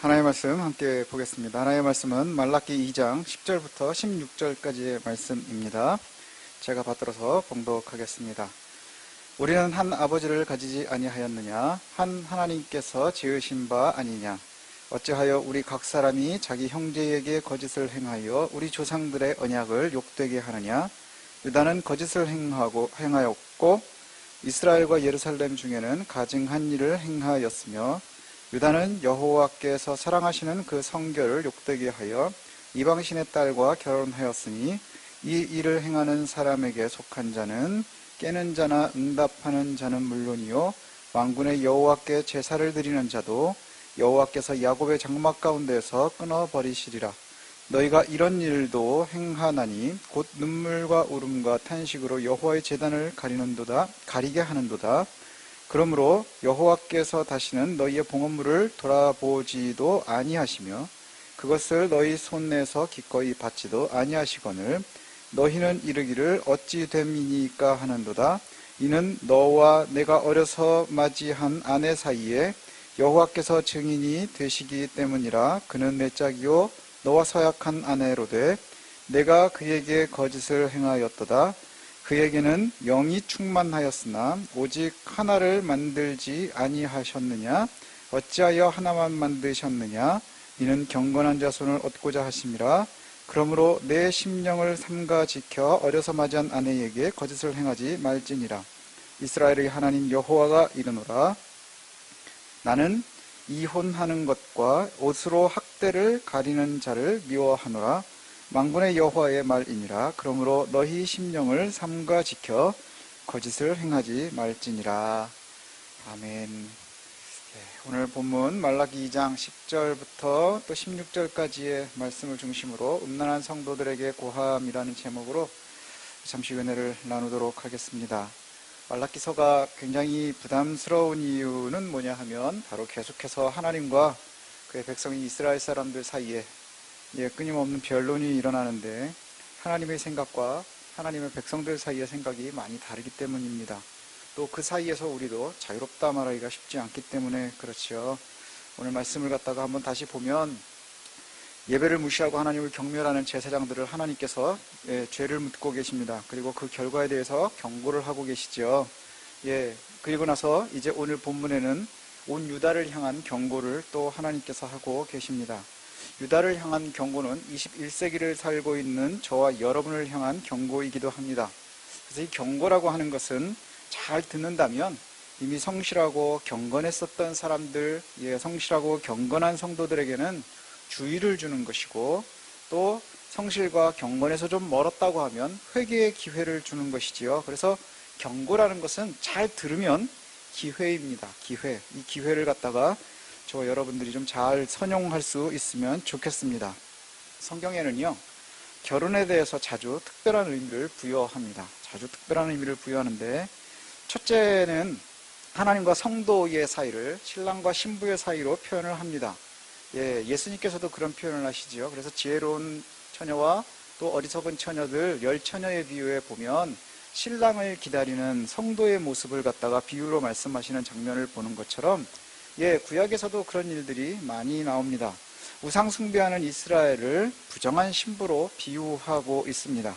하나의 말씀 함께 보겠습니다. 하나의 말씀은 말라기 2장 10절부터 16절까지의 말씀입니다. 제가 받들어서 봉독하겠습니다. 우리는 한 아버지를 가지지 아니하였느냐? 한 하나님께서 지으신 바 아니냐? 어찌하여 우리 각 사람이 자기 형제에게 거짓을 행하여 우리 조상들의 언약을 욕되게 하느냐? 유다는 거짓을 행하고 행하였고 이스라엘과 예루살렘 중에는 가증한 일을 행하였으며 유다는 여호와께서 사랑하시는 그 성결을 욕되게 하여 이방신의 딸과 결혼하였으니 이 일을 행하는 사람에게 속한 자는 깨는 자나 응답하는 자는 물론이요 왕군의 여호와께 제사를 드리는 자도 여호와께서 야곱의 장막 가운데서 끊어 버리시리라. 너희가 이런 일도 행하나니 곧 눈물과 울음과 탄식으로 여호와의 제단을 가리는도다 가리게 하는도다 그러므로 여호와께서 다시는 너희의 봉헌물을 돌아보지도 아니하시며 그것을 너희 손에서 기꺼이 받지도 아니하시거늘 너희는 이르기를 어찌 됨이니까 하는도다. 이는 너와 내가 어려서 맞이한 아내 사이에 여호와께서 증인이 되시기 때문이라. 그는 내 짝이요 너와 서약한 아내로되 내가 그에게 거짓을 행하였도다 그에게는 영이 충만하였으나 오직 하나를 만들지 아니하셨느냐? 어찌하여 하나만 만드셨느냐? 이는 경건한 자손을 얻고자 하심이라. 그러므로 내 심령을 삼가 지켜 어려서 맞이한 아내에게 거짓을 행하지 말지니라. 이스라엘의 하나님 여호와가 이르노라. 나는 이혼하는 것과 옷으로 학대를 가리는 자를 미워하노라 망군의 여호와의 말이니라. 그러므로 너희 심령을 삼가 지켜 거짓을 행하지 말지니라. 아멘. 예, 오늘 본문 말라기 2장 10절부터 또 16절까지의 말씀을 중심으로 음란한 성도들에게 고함이라는 제목으로 잠시 은혜를 나누도록 하겠습니다. 말라기서가 굉장히 부담스러운 이유는 뭐냐 하면 바로 계속해서 하나님과 그의 백성인 이스라엘 사람들 사이에 예, 끊임없는 변론이 일어나는데 하나님의 생각과 하나님의 백성들 사이의 생각이 많이 다르기 때문입니다. 또 그 사이에서 우리도 자유롭다 말하기가 쉽지 않기 때문에 그렇지요. 오늘 말씀을 갖다가 한번 다시 보면 예배를 무시하고 하나님을 경멸하는 제사장들을 하나님께서 예, 죄를 묻고 계십니다. 그리고 그 결과에 대해서 경고를 하고 계시죠. 예, 그리고 나서 이제 오늘 본문에는 온 유다를 향한 경고를 또 하나님께서 하고 계십니다. 유다를 향한 경고는 21세기를 살고 있는 저와 여러분을 향한 경고이기도 합니다. 그래서 이 경고라고 하는 것은 잘 듣는다면 이미 성실하고 경건했었던 사람들, 예, 성실하고 경건한 성도들에게는 주의를 주는 것이고 또 성실과 경건에서 좀 멀었다고 하면 회개의 기회를 주는 것이지요. 그래서 경고라는 것은 잘 들으면 기회입니다. 기회. 이 기회를 갖다가 저 여러분들이 좀 잘 선용할 수 있으면 좋겠습니다. 성경에는요, 결혼에 대해서 자주 특별한 의미를 부여합니다. 자주 특별한 의미를 부여하는데, 첫째는 하나님과 성도의 사이를 신랑과 신부의 사이로 표현을 합니다. 예, 예수님께서도 그런 표현을 하시지요. 그래서 지혜로운 처녀와 또 어리석은 처녀들 열 처녀의 비유에 보면 신랑을 기다리는 성도의 모습을 갖다가 비유로 말씀하시는 장면을 보는 것처럼 예, 구약에서도 그런 일들이 많이 나옵니다. 우상 숭배하는 이스라엘을 부정한 신부로 비유하고 있습니다.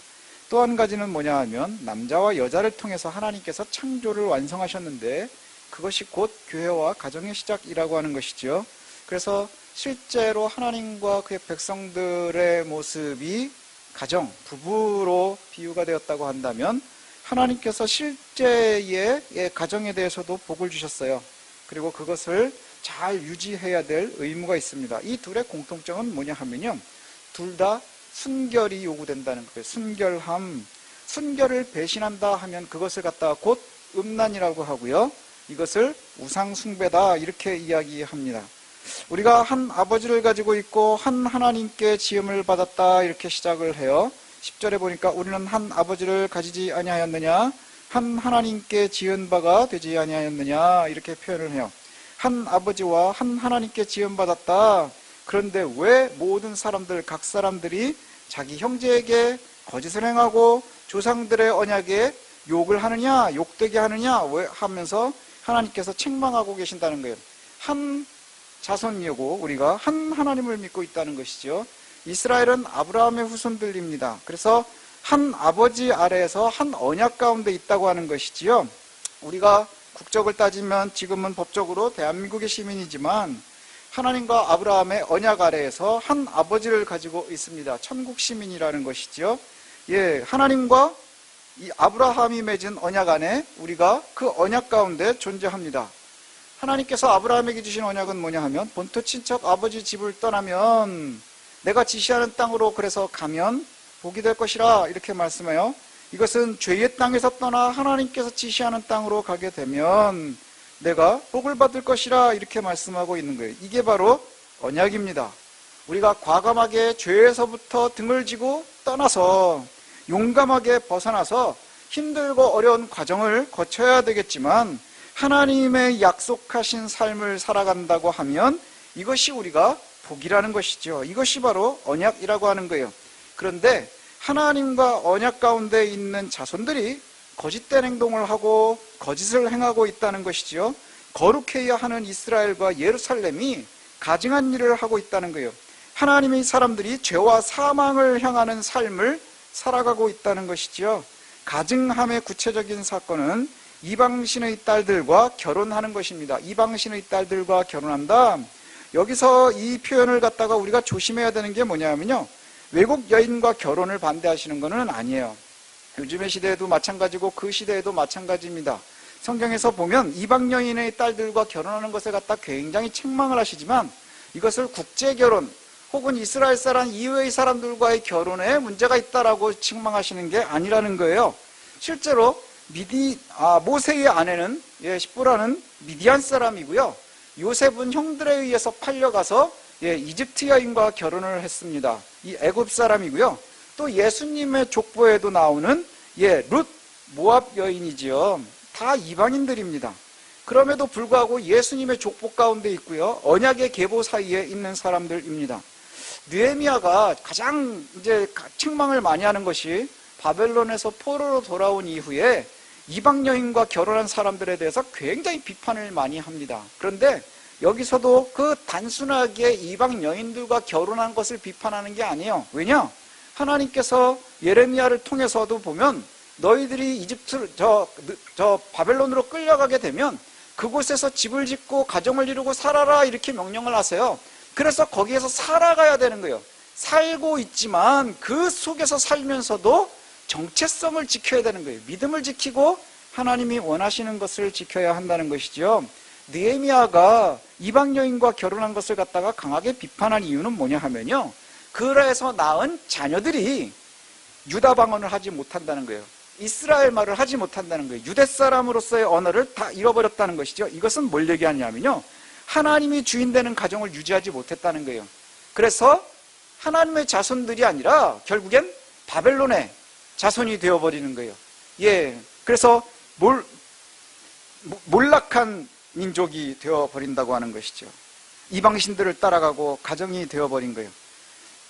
또 한 가지는 뭐냐 하면 남자와 여자를 통해서 하나님께서 창조를 완성하셨는데 그것이 곧 교회와 가정의 시작이라고 하는 것이죠. 그래서 실제로 하나님과 그의 백성들의 모습이 가정, 부부로 비유가 되었다고 한다면 하나님께서 실제의 가정에 대해서도 복을 주셨어요. 그리고 그것을 잘 유지해야 될 의무가 있습니다. 이 둘의 공통점은 뭐냐 하면요. 둘 다 순결이 요구된다는 거예요. 순결함. 순결을 배신한다 하면 그것을 갖다가 곧 음란이라고 하고요. 이것을 우상숭배다 이렇게 이야기합니다. 우리가 한 아버지를 가지고 있고 한 하나님께 지음을 받았다 이렇게 시작을 해요. 10절에 보니까 우리는 한 아버지를 가지지 아니하였느냐 한 하나님께 지은 바가 되지 아니하였느냐 이렇게 표현을 해요. 한 아버지와 한 하나님께 지음 받았다. 그런데 왜 모든 사람들 각 사람들이 자기 형제에게 거짓을 행하고 조상들의 언약에 욕을 하느냐 욕되게 하느냐 왜 하면서 하나님께서 책망하고 계신다는 거예요. 한 자손이고 우리가 한 하나님을 믿고 있다는 것이죠. 이스라엘은 아브라함의 후손들입니다. 그래서 한 아버지 아래에서 한 언약 가운데 있다고 하는 것이지요. 우리가 국적을 따지면 지금은 법적으로 대한민국의 시민이지만 하나님과 아브라함의 언약 아래에서 한 아버지를 가지고 있습니다. 천국 시민이라는 것이지요. 예, 하나님과 이 아브라함이 맺은 언약 안에 우리가 그 언약 가운데 존재합니다. 하나님께서 아브라함에게 주신 언약은 뭐냐 하면 본토 친척 아버지 집을 떠나면 내가 지시하는 땅으로 그래서 가면 복이 될 것이라 이렇게 말씀해요. 이것은 죄의 땅에서 떠나 하나님께서 지시하는 땅으로 가게 되면 내가 복을 받을 것이라 이렇게 말씀하고 있는 거예요. 이게 바로 언약입니다. 우리가 과감하게 죄에서부터 등을 지고 떠나서 용감하게 벗어나서 힘들고 어려운 과정을 거쳐야 되겠지만 하나님의 약속하신 삶을 살아간다고 하면 이것이 우리가 복이라는 것이죠. 이것이 바로 언약이라고 하는 거예요. 그런데 하나님과 언약 가운데 있는 자손들이 거짓된 행동을 하고 거짓을 행하고 있다는 것이지요. 거룩해야 하는 이스라엘과 예루살렘이 가증한 일을 하고 있다는 거예요. 하나님의 사람들이 죄와 사망을 향하는 삶을 살아가고 있다는 것이지요. 가증함의 구체적인 사건은 이방신의 딸들과 결혼하는 것입니다. 이방신의 딸들과 결혼한다. 여기서 이 표현을 갖다가 우리가 조심해야 되는 게 뭐냐면요. 외국 여인과 결혼을 반대하시는 것은 아니에요. 요즘의 시대에도 마찬가지고 그 시대에도 마찬가지입니다. 성경에서 보면 이방 여인의 딸들과 결혼하는 것에 갖다 굉장히 책망을 하시지만 이것을 국제 결혼 혹은 이스라엘 사람 이외의 사람들과의 결혼에 문제가 있다라고 책망하시는 게 아니라는 거예요. 실제로 미디 아, 모세의 아내는 예, 십부라는 미디안 사람이고요. 요셉은 형들에 의해서 팔려가서 예, 이집트 여인과 결혼을 했습니다. 이 애굽 사람이고요. 또 예수님의 족보에도 나오는 예, 룻 모압 여인이지요. 다 이방인들입니다. 그럼에도 불구하고 예수님의 족보 가운데 있고요. 언약의 계보 사이에 있는 사람들입니다. 느헤미야가 가장 이제 책망을 많이 하는 것이 바벨론에서 포로로 돌아온 이후에 이방 여인과 결혼한 사람들에 대해서 굉장히 비판을 많이 합니다. 그런데 여기서도 그 단순하게 이방 여인들과 결혼한 것을 비판하는 게 아니에요. 왜냐? 하나님께서 예레미야를 통해서도 보면 너희들이 이집트 저, 저 바벨론으로 끌려가게 되면 그곳에서 집을 짓고 가정을 이루고 살아라 이렇게 명령을 하세요. 그래서 거기에서 살아가야 되는 거예요. 살고 있지만 그 속에서 살면서도 정체성을 지켜야 되는 거예요. 믿음을 지키고 하나님이 원하시는 것을 지켜야 한다는 것이죠. 느헤미야가 이방 여인과 결혼한 것을 갖다가 강하게 비판한 이유는 뭐냐 하면요. 그래서 낳은 자녀들이 유다 방언을 하지 못한다는 거예요. 이스라엘 말을 하지 못한다는 거예요. 유대 사람으로서의 언어를 다 잃어버렸다는 것이죠. 이것은 뭘 얘기하냐면요. 하나님이 주인 되는 가정을 유지하지 못했다는 거예요. 그래서 하나님의 자손들이 아니라 결국엔 바벨론의 자손이 되어버리는 거예요. 예. 그래서 몰, 몰락한 민족이 되어버린다고 하는 것이죠. 이방신들을 따라가고 가정이 되어버린 거예요.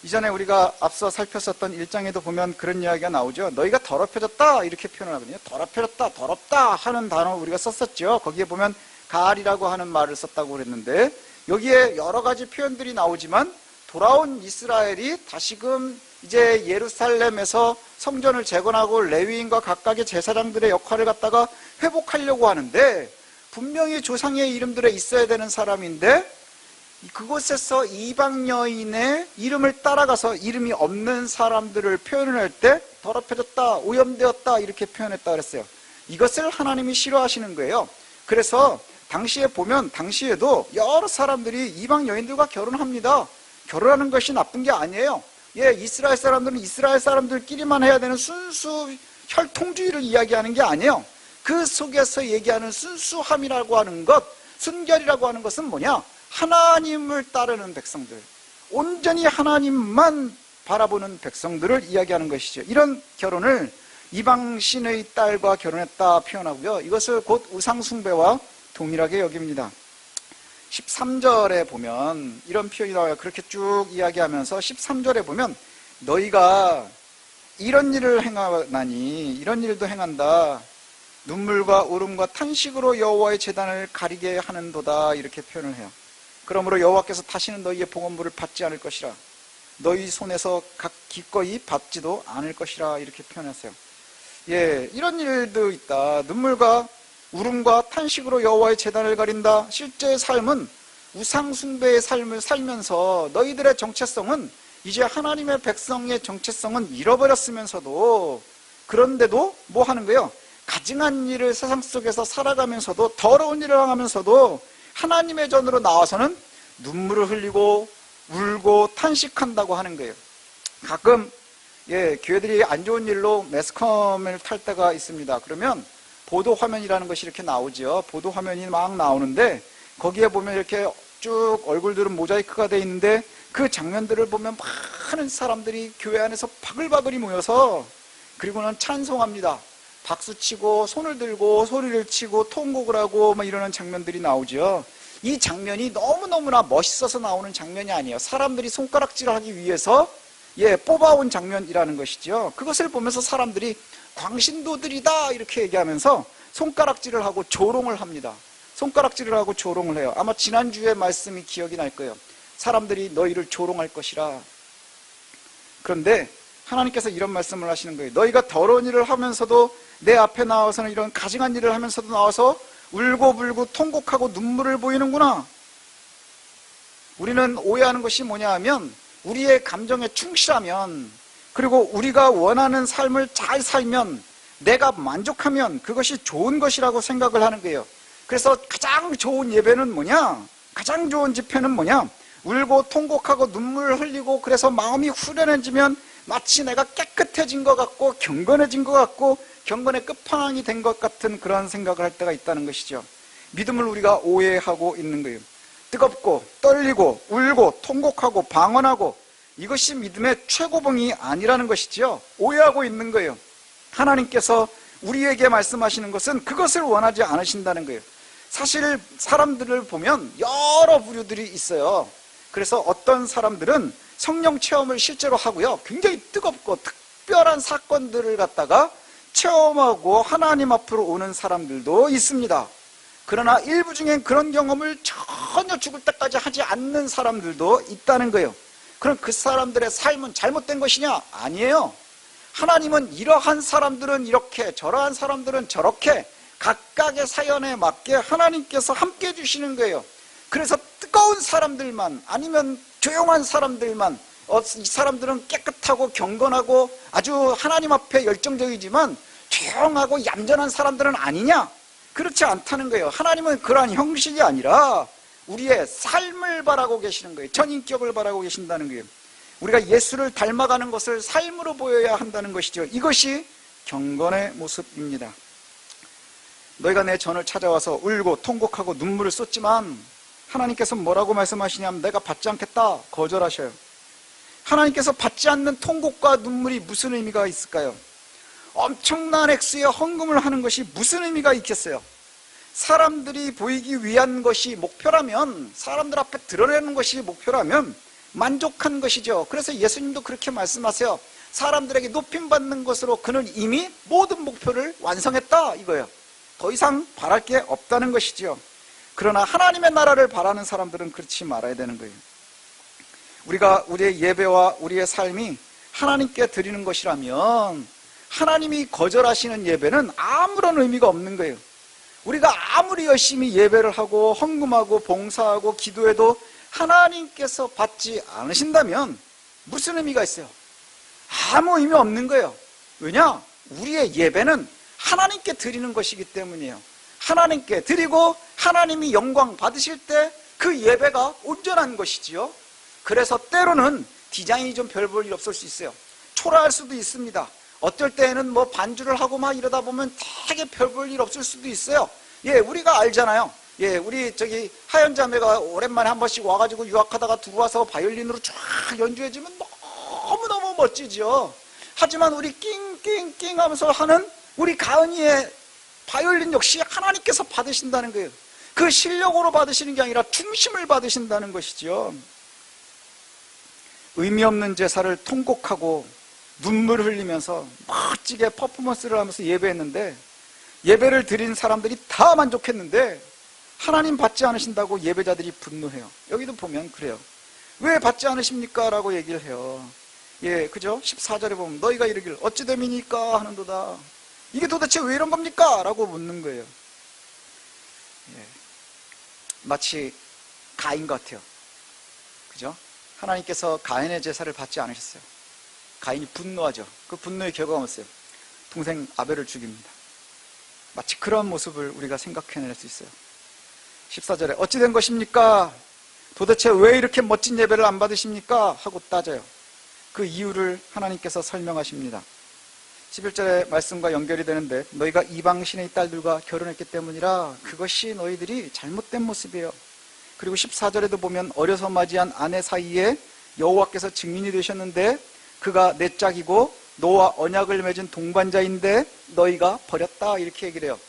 이전에 우리가 앞서 살폈었던 일장에도 보면 그런 이야기가 나오죠. 너희가 더럽혀졌다 이렇게 표현을 하거든요. 더럽혀졌다, 더럽다 하는 단어 우리가 썼었죠. 거기에 보면 가알이라고 하는 말을 썼다고 그랬는데 여기에 여러 가지 표현들이 나오지만 돌아온 이스라엘이 다시금 이제 예루살렘에서 성전을 재건하고 레위인과 각각의 제사장들의 역할을 갖다가 회복하려고 하는데 분명히 조상의 이름들에 있어야 되는 사람인데 그곳에서 이방 여인의 이름을 따라가서 이름이 없는 사람들을 표현할 때 더럽혀졌다, 오염되었다 이렇게 표현했다 그랬어요. 이것을 하나님이 싫어하시는 거예요. 그래서 당시에 보면 당시에도 여러 사람들이 이방 여인들과 결혼합니다. 결혼하는 것이 나쁜 게 아니에요. 예, 이스라엘 사람들은 이스라엘 사람들끼리만 해야 되는 순수 혈통주의를 이야기하는 게 아니에요. 그 속에서 얘기하는 순수함이라고 하는 것, 순결이라고 하는 것은 뭐냐? 하나님을 따르는 백성들, 온전히 하나님만 바라보는 백성들을 이야기하는 것이죠. 이런 결혼을 이방신의 딸과 결혼했다 표현하고요. 이것을 곧 우상숭배와 동일하게 여깁니다. 13절에 보면 이런 표현이 나와요. 그렇게 쭉 이야기하면서 13절에 보면 너희가 이런 일을 행하나니 이런 일도 행한다. 눈물과 울음과 탄식으로 여호와의 재단을 가리게 하는도다 이렇게 표현을 해요. 그러므로 여호와께서 다시는 너희의 봉헌물을 받지 않을 것이라. 너희 손에서 각 기꺼이 받지도 않을 것이라 이렇게 표현하세요. 예, 이런 일도 있다. 눈물과 울음과 탄식으로 여호와의 재단을 가린다. 실제 삶은 우상 숭배의 삶을 살면서 너희들의 정체성은 이제 하나님의 백성의 정체성은 잃어버렸으면서도 그런데도 뭐 하는 거예요? 가증한 일을 세상 속에서 살아가면서도 더러운 일을 하면서도 하나님의 전으로 나와서는 눈물을 흘리고 울고 탄식한다고 하는 거예요. 가끔 예, 교회들이 안 좋은 일로 매스컴을 탈 때가 있습니다. 그러면 보도 화면이라는 것이 이렇게 나오죠. 보도 화면이 막 나오는데 거기에 보면 이렇게 쭉 얼굴들은 모자이크가 돼 있는데 그 장면들을 보면 많은 사람들이 교회 안에서 바글바글이 모여서 그리고는 찬송합니다. 박수 치고 손을 들고 소리를 치고 통곡을 하고 막 이러는 장면들이 나오죠. 이 장면이 너무너무나 멋있어서 나오는 장면이 아니에요. 사람들이 손가락질을 하기 위해서 예, 뽑아온 장면이라는 것이죠. 그것을 보면서 사람들이 광신도들이다 이렇게 얘기하면서 손가락질을 하고 조롱을 합니다. 손가락질을 하고 조롱을 해요. 아마 지난주에 말씀이 기억이 날 거예요. 사람들이 너희를 조롱할 것이라. 그런데 하나님께서 이런 말씀을 하시는 거예요. 너희가 더러운 일을 하면서도 내 앞에 나와서는 이런 가증한 일을 하면서도 나와서 울고 불고 통곡하고 눈물을 보이는구나. 우리는 오해하는 것이 뭐냐 하면 우리의 감정에 충실하면 그리고 우리가 원하는 삶을 잘 살면 내가 만족하면 그것이 좋은 것이라고 생각을 하는 거예요. 그래서 가장 좋은 예배는 뭐냐? 가장 좋은 집회는 뭐냐? 울고 통곡하고 눈물 흘리고 그래서 마음이 후련해지면 마치 내가 깨끗해진 것 같고 경건해진 것 같고 경건의 끝판왕이 된 것 같은 그런 생각을 할 때가 있다는 것이죠. 믿음을 우리가 오해하고 있는 거예요. 뜨겁고 떨리고 울고 통곡하고 방언하고 이것이 믿음의 최고봉이 아니라는 것이지요. 오해하고 있는 거예요. 하나님께서 우리에게 말씀하시는 것은 그것을 원하지 않으신다는 거예요. 사실 사람들을 보면 여러 부류들이 있어요. 그래서 어떤 사람들은 성령 체험을 실제로 하고요. 굉장히 뜨겁고 특별한 사건들을 갖다가 체험하고 하나님 앞으로 오는 사람들도 있습니다. 그러나 일부 중엔 그런 경험을 전혀 죽을 때까지 하지 않는 사람들도 있다는 거예요. 그럼 그 사람들의 삶은 잘못된 것이냐? 아니에요. 하나님은 이러한 사람들은 이렇게, 저러한 사람들은 저렇게 각각의 사연에 맞게 하나님께서 함께 해주시는 거예요. 그래서 뜨거운 사람들만 아니면 조용한 사람들만 어, 이 사람들은 깨끗하고 경건하고 아주 하나님 앞에 열정적이지만 조용하고 얌전한 사람들은 아니냐? 그렇지 않다는 거예요. 하나님은 그러한 형식이 아니라 우리의 삶을 바라고 계시는 거예요. 전인격을 바라고 계신다는 거예요. 우리가 예수를 닮아가는 것을 삶으로 보여야 한다는 것이죠. 이것이 경건의 모습입니다. 너희가 내 전을 찾아와서 울고 통곡하고 눈물을 쏟지만 하나님께서 뭐라고 말씀하시냐면 내가 받지 않겠다 거절하셔요. 하나님께서 받지 않는 통곡과 눈물이 무슨 의미가 있을까요? 엄청난 액수의 헌금을 하는 것이 무슨 의미가 있겠어요? 사람들이 보이기 위한 것이 목표라면 사람들 앞에 드러내는 것이 목표라면 만족한 것이죠. 그래서 예수님도 그렇게 말씀하세요. 사람들에게 높임 받는 것으로 그는 이미 모든 목표를 완성했다 이거예요. 더 이상 바랄 게 없다는 것이지요. 그러나 하나님의 나라를 바라는 사람들은 그렇지 말아야 되는 거예요. 우리가 우리의 예배와 우리의 삶이 하나님께 드리는 것이라면 하나님이 거절하시는 예배는 아무런 의미가 없는 거예요. 우리가 아무리 열심히 예배를 하고 헌금하고 봉사하고 기도해도 하나님께서 받지 않으신다면 무슨 의미가 있어요? 아무 의미 없는 거예요. 왜냐? 우리의 예배는 하나님께 드리는 것이기 때문이에요. 하나님께 드리고 하나님이 영광 받으실 때 그 예배가 온전한 것이지요. 그래서 때로는 디자인이 좀 별 볼 일 없을 수 있어요. 초라할 수도 있습니다. 어떨 때는 뭐 반주를 하고 막 이러다 보면 되게 별 볼 일 없을 수도 있어요. 예, 우리가 알잖아요. 예, 우리 저기 하연 자매가 오랜만에 한 번씩 와가지고 유학하다가 들어와서 바이올린으로 쫙 연주해주면 너무너무 멋지죠. 하지만 우리 낑낑낑 하면서 하는 우리 가은이의 바이올린 역시 하나님께서 받으신다는 거예요. 그 실력으로 받으시는 게 아니라 중심을 받으신다는 것이죠. 의미 없는 제사를 통곡하고 눈물 흘리면서 멋지게 퍼포먼스를 하면서 예배했는데 예배를 드린 사람들이 다 만족했는데 하나님 받지 않으신다고 예배자들이 분노해요. 여기도 보면 그래요. 왜 받지 않으십니까? 라고 얘기를 해요. 예, 그죠? 14절에 보면 너희가 이르길 어찌 됨이니까 하는도다. 이게 도대체 왜 이런 겁니까? 라고 묻는 거예요. 예. 마치 가인 같아요. 그죠? 하나님께서 가인의 제사를 받지 않으셨어요. 가인이 분노하죠. 그 분노의 결과가 뭐였어요? 동생 아벨을 죽입니다. 마치 그런 모습을 우리가 생각해낼 수 있어요. 14절에 어찌 된 것입니까? 도대체 왜 이렇게 멋진 예배를 안 받으십니까? 하고 따져요. 그 이유를 하나님께서 설명하십니다. 11절의 말씀과 연결이 되는데 너희가 이방 신의 딸들과 결혼했기 때문이라 그것이 너희들이 잘못된 모습이에요. 그리고 14절에도 보면 어려서 맞이한 아내 사이에 여호와께서 증인이 되셨는데 그가 내 짝이고 너와 언약을 맺은 동반자인데 너희가 버렸다 이렇게 얘기를 해요.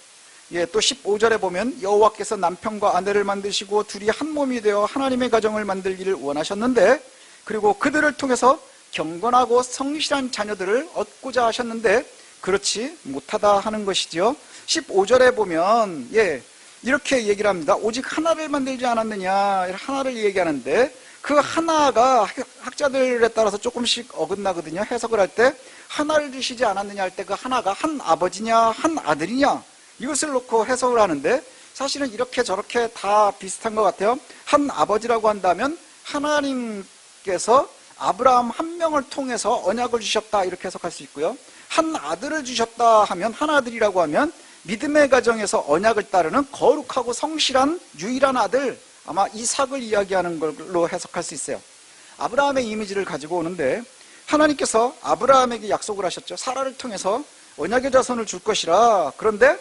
예, 또 15절에 보면 여호와께서 남편과 아내를 만드시고 둘이 한 몸이 되어 하나님의 가정을 만들기를 원하셨는데 그리고 그들을 통해서 경건하고 성실한 자녀들을 얻고자 하셨는데 그렇지 못하다 하는 것이죠. 15절에 보면 예, 이렇게 얘기를 합니다. 오직 하나를 만들지 않았느냐 하나를 얘기하는데 그 하나가 학자들에 따라서 조금씩 어긋나거든요. 해석을 할 때 하나를 주시지 않았느냐 할 때 그 하나가 한 아버지냐 한 아들이냐 이것을 놓고 해석을 하는데 사실은 이렇게 저렇게 다 비슷한 것 같아요. 한 아버지라고 한다면 하나님께서 아브라함 한 명을 통해서 언약을 주셨다 이렇게 해석할 수 있고요. 한 아들을 주셨다 하면 한 아들이라고 하면 믿음의 가정에서 언약을 따르는 거룩하고 성실한 유일한 아들 아마 이삭을 이야기하는 걸로 해석할 수 있어요. 아브라함의 이미지를 가지고 오는데 하나님께서 아브라함에게 약속을 하셨죠. 사라를 통해서 언약의 자손을 줄 것이라. 그런데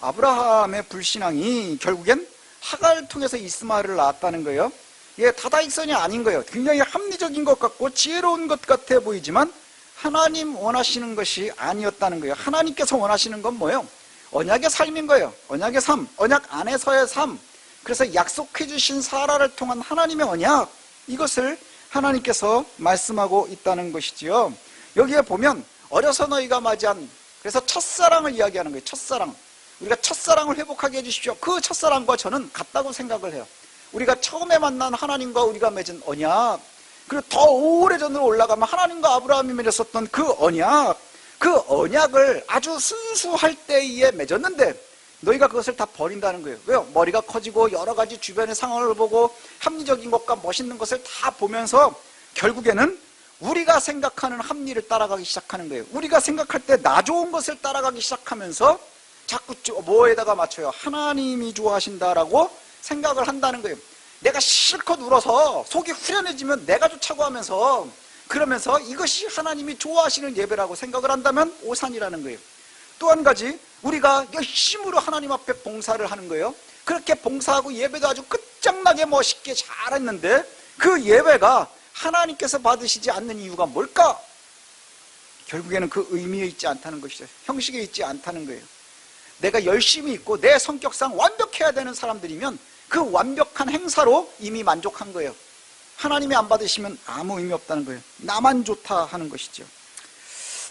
아브라함의 불신앙이 결국엔 하가를 통해서 이스마엘을 낳았다는 거예요. 예, 다다익선이 아닌 거예요. 굉장히 합리적인 것 같고 지혜로운 것 같아 보이지만 하나님 원하시는 것이 아니었다는 거예요. 하나님께서 원하시는 건 뭐예요? 언약의 삶인 거예요. 언약의 삶, 언약 안에서의 삶. 그래서 약속해 주신 사라를 통한 하나님의 언약 이것을 하나님께서 말씀하고 있다는 것이지요. 여기에 보면 어려서 너희가 맞이한 그래서 첫사랑을 이야기하는 거예요. 첫사랑. 우리가 첫사랑을 회복하게 해 주십시오. 그 첫사랑과 저는 같다고 생각을 해요. 우리가 처음에 만난 하나님과 우리가 맺은 언약, 그리고 더 오래전으로 올라가면 하나님과 아브라함이 맺었던 그 언약, 그 언약을 아주 순수할 때에 맺었는데 너희가 그것을 다 버린다는 거예요. 왜요? 머리가 커지고 여러 가지 주변의 상황을 보고 합리적인 것과 멋있는 것을 다 보면서 결국에는 우리가 생각하는 합리를 따라가기 시작하는 거예요. 우리가 생각할 때 나 좋은 것을 따라가기 시작하면서 자꾸 뭐에다가 맞춰요? 하나님이 좋아하신다라고 생각을 한다는 거예요. 내가 실컷 울어서 속이 후련해지면 내가 좋자고 하면서 그러면서 이것이 하나님이 좋아하시는 예배라고 생각을 한다면 오산이라는 거예요. 또 한 가지 우리가 열심으로 하나님 앞에 봉사를 하는 거예요. 그렇게 봉사하고 예배도 아주 끝장나게 멋있게 잘했는데 그 예배가 하나님께서 받으시지 않는 이유가 뭘까? 결국에는 그 의미에 있지 않다는 것이죠. 형식에 있지 않다는 거예요. 내가 열심히 있고 내 성격상 완벽해야 되는 사람들이면 그 완벽한 행사로 이미 만족한 거예요. 하나님이 안 받으시면 아무 의미 없다는 거예요. 나만 좋다 하는 것이죠.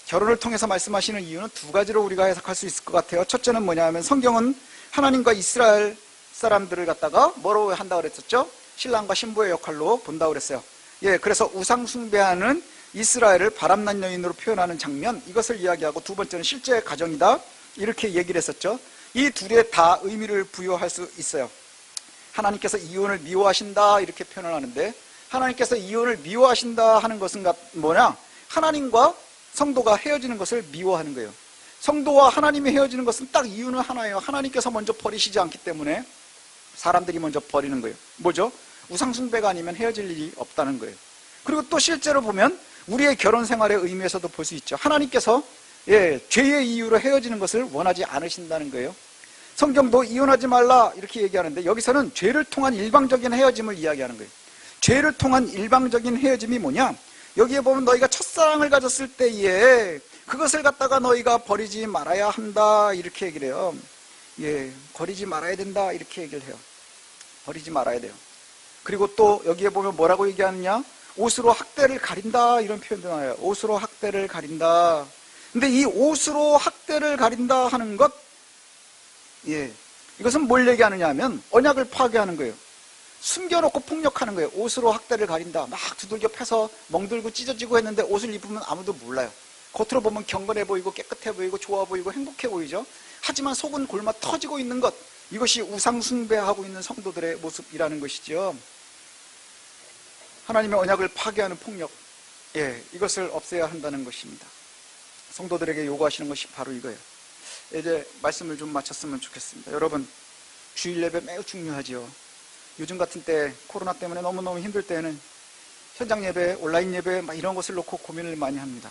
결혼을 통해서 말씀하시는 이유는 두 가지로 우리가 해석할 수 있을 것 같아요. 첫째는 뭐냐 하면 성경은 하나님과 이스라엘 사람들을 갖다가 뭐로 한다 그랬었죠? 신랑과 신부의 역할로 본다 그랬어요. 예, 그래서 우상 숭배하는 이스라엘을 바람난 여인으로 표현하는 장면 이것을 이야기하고 두 번째는 실제 가정이다 이렇게 얘기를 했었죠. 이 둘에 다 의미를 부여할 수 있어요. 하나님께서 이혼을 미워하신다 이렇게 표현을 하는데 하나님께서 이혼을 미워하신다 하는 것은 뭐냐? 하나님과 성도가 헤어지는 것을 미워하는 거예요. 성도와 하나님이 헤어지는 것은 딱 이유는 하나예요. 하나님께서 먼저 버리시지 않기 때문에 사람들이 먼저 버리는 거예요. 뭐죠? 우상숭배가 아니면 헤어질 일이 없다는 거예요. 그리고 또 실제로 보면 우리의 결혼 생활의 의미에서도 볼 수 있죠. 하나님께서 예, 죄의 이유로 헤어지는 것을 원하지 않으신다는 거예요. 성경도 이혼하지 말라 이렇게 얘기하는데 여기서는 죄를 통한 일방적인 헤어짐을 이야기하는 거예요. 죄를 통한 일방적인 헤어짐이 뭐냐? 여기에 보면 너희가 첫사랑을 가졌을 때에 그것을 갖다가 너희가 버리지 말아야 한다 이렇게 얘기를 해요. 예, 버리지 말아야 된다 이렇게 얘기를 해요. 버리지 말아야 돼요. 그리고 또 여기에 보면 뭐라고 얘기하느냐? 옷으로 학대를 가린다 이런 표현도 나와요. 옷으로 학대를 가린다. 근데 이 옷으로 학대를 가린다 하는 것, 예, 이것은 뭘 얘기하느냐 하면 언약을 파괴하는 거예요. 숨겨놓고 폭력하는 거예요. 옷으로 학대를 가린다. 막 두들겨 패서 멍들고 찢어지고 했는데 옷을 입으면 아무도 몰라요. 겉으로 보면 경건해 보이고 깨끗해 보이고 좋아 보이고 행복해 보이죠. 하지만 속은 골마 터지고 있는 것. 이것이 우상숭배하고 있는 성도들의 모습이라는 것이죠. 하나님의 언약을 파괴하는 폭력. 예, 이것을 없애야 한다는 것입니다. 성도들에게 요구하시는 것이 바로 이거예요. 이제 말씀을 좀 마쳤으면 좋겠습니다. 여러분, 주일 예배 매우 중요하지요. 요즘 같은 때 코로나 때문에 너무너무 힘들 때는 현장 예배, 온라인 예배 막 이런 것을 놓고 고민을 많이 합니다.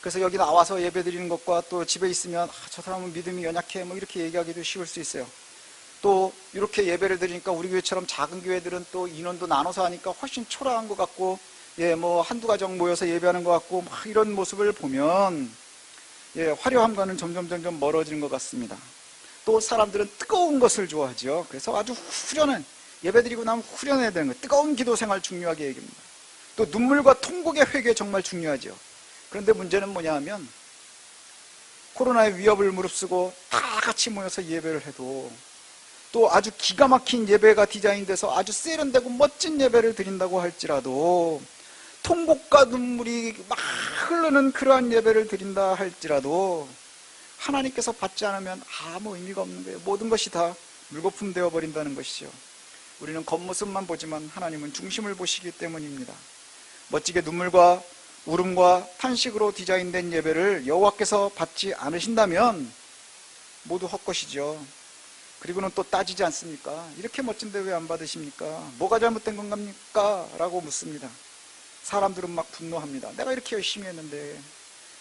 그래서 여기 나와서 예배 드리는 것과 또 집에 있으면 아, 저 사람은 믿음이 연약해 뭐 이렇게 얘기하기도 쉬울 수 있어요. 또 이렇게 예배를 드리니까 우리 교회처럼 작은 교회들은 또 인원도 나눠서 하니까 훨씬 초라한 것 같고 예 뭐 한두 가정 모여서 예배하는 것 같고 막 이런 모습을 보면 예 화려함과는 점점 점점 멀어지는 것 같습니다. 또 사람들은 뜨거운 것을 좋아하죠. 그래서 아주 후련한 예배 드리고 나면 후련해야 되는 거예요. 뜨거운 기도 생활 중요하게 얘기합니다. 또 눈물과 통곡의 회개 정말 중요하죠. 그런데 문제는 뭐냐 하면 코로나의 위협을 무릅쓰고 다 같이 모여서 예배를 해도 또 아주 기가 막힌 예배가 디자인돼서 아주 세련되고 멋진 예배를 드린다고 할지라도 통곡과 눈물이 막 흐르는 그러한 예배를 드린다 할지라도 하나님께서 받지 않으면 아무 의미가 없는 거예요. 모든 것이 다 물거품 되어 버린다는 것이죠. 우리는 겉모습만 보지만 하나님은 중심을 보시기 때문입니다. 멋지게 눈물과 울음과 탄식으로 디자인된 예배를 여호와께서 받지 않으신다면 모두 헛것이죠. 그리고는 또 따지지 않습니까? 이렇게 멋진데 왜 안 받으십니까? 뭐가 잘못된 건갑니까? 라고 묻습니다. 사람들은 막 분노합니다. 내가 이렇게 열심히 했는데,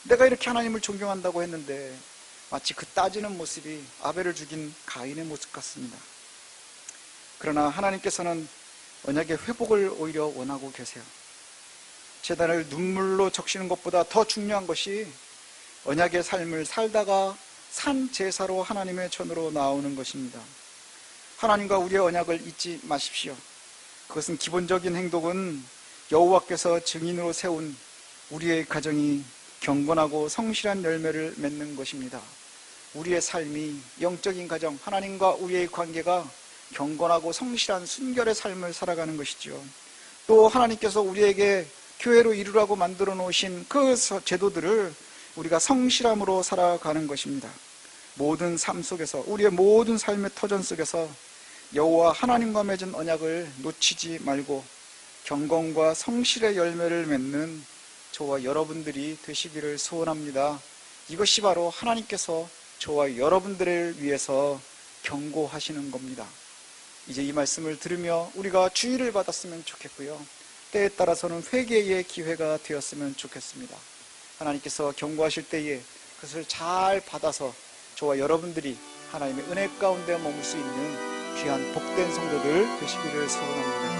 내가 이렇게 하나님을 존경한다고 했는데, 마치 그 따지는 모습이 아벨을 죽인 가인의 모습 같습니다. 그러나 하나님께서는 언약의 회복을 오히려 원하고 계세요. 재단을 눈물로 적시는 것보다 더 중요한 것이 언약의 삶을 살다가 산 제사로 하나님의 전으로 나오는 것입니다. 하나님과 우리의 언약을 잊지 마십시오. 그것은 기본적인 행동은 여호와께서 증인으로 세운 우리의 가정이 경건하고 성실한 열매를 맺는 것입니다. 우리의 삶이 영적인 가정, 하나님과 우리의 관계가 경건하고 성실한 순결의 삶을 살아가는 것이죠. 또 하나님께서 우리에게 교회로 이루라고 만들어 놓으신 그 제도들을 우리가 성실함으로 살아가는 것입니다. 모든 삶 속에서 우리의 모든 삶의 터전 속에서 여호와 하나님과 맺은 언약을 놓치지 말고 경건과 성실의 열매를 맺는 저와 여러분들이 되시기를 소원합니다. 이것이 바로 하나님께서 저와 여러분들을 위해서 경고하시는 겁니다. 이제 이 말씀을 들으며 우리가 주의를 받았으면 좋겠고요. 때에 따라서는 회개의 기회가 되었으면 좋겠습니다. 하나님께서 경고하실 때에 그것을 잘 받아서 저와 여러분들이 하나님의 은혜 가운데 머물 수 있는 귀한 복된 성도들 되시기를 소원합니다.